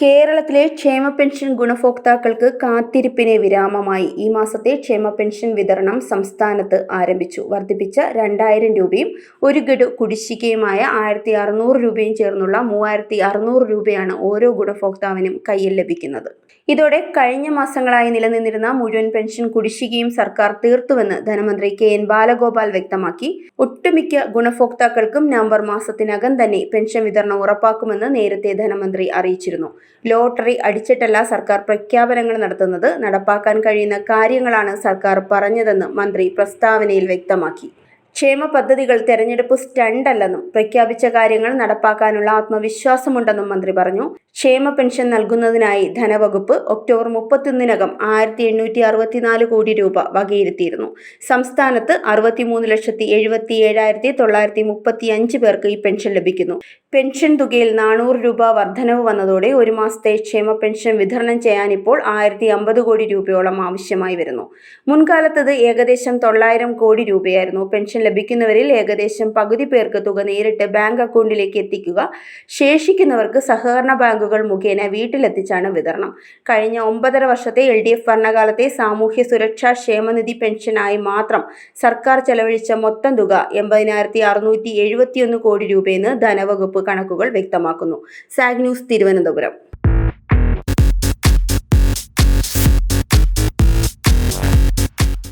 കേരളത്തിലെ ക്ഷേമ പെൻഷൻ ഗുണഭോക്താക്കൾക്ക് കാത്തിരിപ്പിന് വിരാമമായി. ഈ മാസത്തെ ക്ഷേമ പെൻഷൻ വിതരണം സംസ്ഥാനത്ത് ആരംഭിച്ചു. വർദ്ധിപ്പിച്ച രണ്ടായിരം രൂപയും ഒരു ഗഡു കുടിശ്ശികയുമായ ആയിരത്തി അറുന്നൂറ് രൂപയും ചേർന്നുള്ള മൂവായിരത്തി അറുന്നൂറ് രൂപയാണ് ഓരോ ഗുണഭോക്താവിനും കയ്യിൽ ലഭിക്കുന്നത്. ഇതോടെ കഴിഞ്ഞ മാസങ്ങളായി നിലനിന്നിരുന്ന മുഴുവൻ പെൻഷൻ കുടിശ്ശികയും സർക്കാർ തീർത്തുവെന്ന് ധനമന്ത്രി കെ എൻ ബാലഗോപാൽ വ്യക്തമാക്കി. ഒട്ടുമിക്ക ഗുണഭോക്താക്കൾക്കും നവംബർ മാസത്തിനകം തന്നെ പെൻഷൻ വിതരണം ഉറപ്പാക്കുമെന്ന് നേരത്തെ ധനമന്ത്രി അറിയിച്ചിരുന്നു. ലോട്ടറി അടിച്ചിട്ടല്ല സർക്കാർ പ്രഖ്യാപനങ്ങൾ നടത്തുന്നത്. നടപ്പാക്കാൻ കഴിയുന്ന കാര്യങ്ങളാണ് സർക്കാർ പറഞ്ഞതെന്ന് മന്ത്രി പ്രസ്താവനയിൽ വ്യക്തമാക്കി. ക്ഷേമ പദ്ധതികൾ തെരഞ്ഞെടുപ്പ് സ്റ്റണ്ടല്ലെന്നും പ്രഖ്യാപിച്ച കാര്യങ്ങൾ നടപ്പാക്കാനുള്ള ആത്മവിശ്വാസമുണ്ടെന്നും മന്ത്രി പറഞ്ഞു. ക്ഷേമ പെൻഷൻ നൽകുന്നതിനായി ധനവകുപ്പ് ഒക്ടോബർ മുപ്പത്തിയൊന്നിനകം ആയിരത്തി എണ്ണൂറ്റി അറുപത്തിനാല് കോടി രൂപ വകയിരുത്തിയിരുന്നു. സംസ്ഥാനത്ത് അറുപത്തിമൂന്ന് ലക്ഷത്തി എഴുപത്തി ഏഴായിരത്തി തൊള്ളായിരത്തി മുപ്പത്തി അഞ്ച് പേർക്ക് ഈ പെൻഷൻ ലഭിക്കുന്നു. പെൻഷൻ തുകയിൽ നാനൂറ് രൂപ വർധനവ് വന്നതോടെ ഒരു മാസത്തെ ക്ഷേമ പെൻഷൻ വിതരണം ചെയ്യാൻ ഇപ്പോൾ ആയിരത്തി അമ്പത് കോടി രൂപയോളം ആവശ്യമായി വരുന്നു. മുൻകാലത്തത് ഏകദേശം തൊള്ളായിരം കോടി രൂപയായിരുന്നു. പെൻഷൻ ലഭിക്കുന്നവരിൽ ഏകദേശം പകുതി പേർക്ക് തുക നേരിട്ട് ബാങ്ക് അക്കൗണ്ടിലേക്ക് എത്തിക്കുക ശേഷിക്കുന്നവർക്ക് സഹകരണ ബാങ്കുകൾ മുഖേന വീട്ടിലെത്തിച്ചാണ് വിതരണം. കഴിഞ്ഞ ഒമ്പതര വർഷത്തെ എൽ ഡി എഫ് ഭരണകാലത്തെ സാമൂഹ്യ സുരക്ഷാ ക്ഷേമനിധി പെൻഷനായി മാത്രം സർക്കാർ ചെലവഴിച്ച മൊത്തം തുക എൺപതിനായിരത്തി അറുന്നൂറ്റി എഴുപത്തിയൊന്ന് കോടി രൂപയെന്ന് ധനവകുപ്പ് കണക്കുകൾ വ്യക്തമാക്കുന്നു. സാഗ് ന്യൂസ് തിരുവനന്തപുരം.